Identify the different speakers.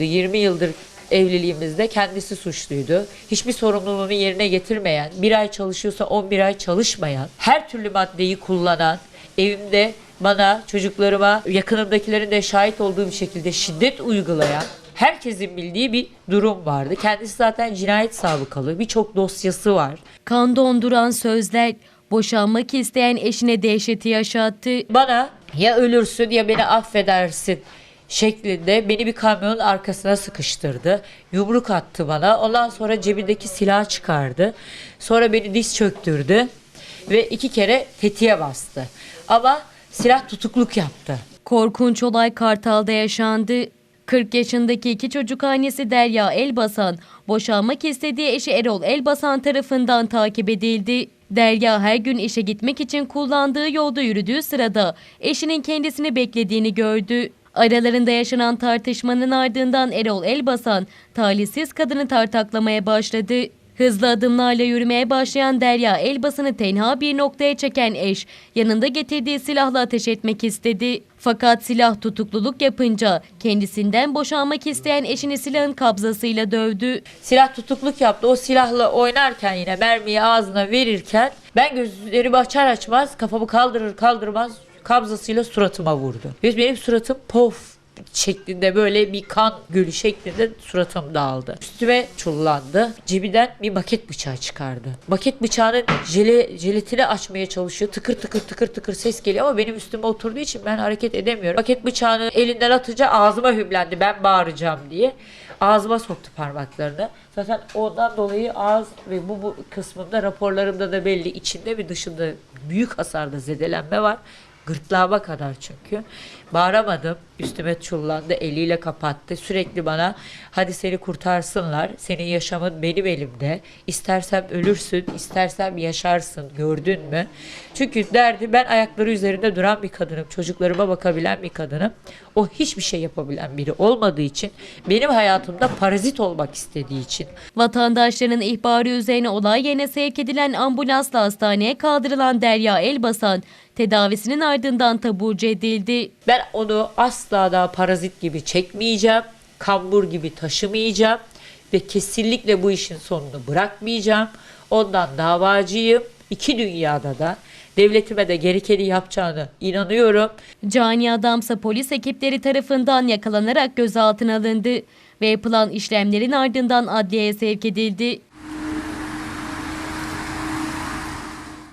Speaker 1: suçluydu. 20 yıldır evliliğimizde kendisi suçluydu. Hiçbir sorumluluğunu yerine getirmeyen, bir ay çalışıyorsa 11 ay çalışmayan, her türlü maddeyi kullanan, evimde bana, çocuklarıma, yakınımdakilerin de şahit olduğu bir şekilde şiddet uygulayan, herkesin bildiği bir durum vardı. Kendisi zaten cinayet sabıkalı, birçok dosyası var.
Speaker 2: Kan donduran sözler boşanmak isteyen eşine dehşeti yaşattı.
Speaker 1: Bana ya ölürsün ya beni affedersin şeklinde beni bir kamyonun arkasına sıkıştırdı. Yumruk attı bana. Ondan sonra cebindeki silah çıkardı. Sonra beni diz çöktürdü ve iki kere tetiğe bastı. Ama silah tutukluk yaptı.
Speaker 2: Korkunç olay Kartal'da yaşandı. 40 yaşındaki iki çocuk annesi Derya Elbasan, boşanmak istediği eşi Erol Elbasan tarafından takip edildi. Derya her gün işe gitmek için kullandığı yolda yürüdüğü sırada eşinin kendisini beklediğini gördü. Aralarında yaşanan tartışmanın ardından Erol Elbasan talihsiz kadını tartaklamaya başladı. Hızlı adımlarla yürümeye başlayan Derya Elbasan'ı tenha bir noktaya çeken eş yanında getirdiği silahla ateş etmek istedi. Fakat silah tutukluluk yapınca kendisinden boşanmak isteyen eşini silahın kabzasıyla dövdü.
Speaker 1: Silah tutukluk yaptı. O silahla oynarken yine mermiyi ağzına verirken ben gözlerimi açar açmaz kafamı kaldırır kaldırmaz kabzasıyla suratıma vurdu. Ve benim suratım pof şeklinde böyle bir kan gölü şeklinde suratım dağıldı. Üstüme çullandı. Cebinden bir maket bıçağı çıkardı. Maket bıçağının jele, jelatini açmaya çalışıyor. Tıkır tıkır tıkır tıkır ses geliyor ama benim üstüme oturduğu için ben hareket edemiyorum. Maket bıçağını elinden atınca ağzıma hümlendi ben bağıracağım diye. Ağzıma soktu parmaklarını. Zaten ondan dolayı ağız ve bu, bu kısmında raporlarımda da belli içinde ve dışında büyük hasarda zedelenme var. Gırtlağıma kadar çünkü. Bağıramadım. Üstüme çullandı. Eliyle kapattı. Sürekli bana hadi seni kurtarsınlar. Senin yaşamın benim elimde. İstersem ölürsün, istersem yaşarsın. Gördün mü? Çünkü derdi ben ayakları üzerinde duran bir kadınım. Çocuklarıma bakabilen bir kadınım. O hiçbir şey yapabilen biri olmadığı için benim hayatımda parazit olmak istediği için
Speaker 2: Vatandaşların ihbarı üzerine olay yerine sevk edilen ambulansla hastaneye kaldırılan Derya Elbasan tedavisinin ardından taburcu edildi.
Speaker 1: Ben onu asla daha parazit gibi çekmeyeceğim. Kambur gibi taşımayacağım. Ve kesinlikle bu işin sonunu bırakmayacağım. Ondan davacıyım. İki dünyada da devletime de gerekeni yapacağını inanıyorum.
Speaker 2: Cani adamsa polis ekipleri tarafından yakalanarak gözaltına alındı ve yapılan işlemlerin ardından adliyeye sevk edildi.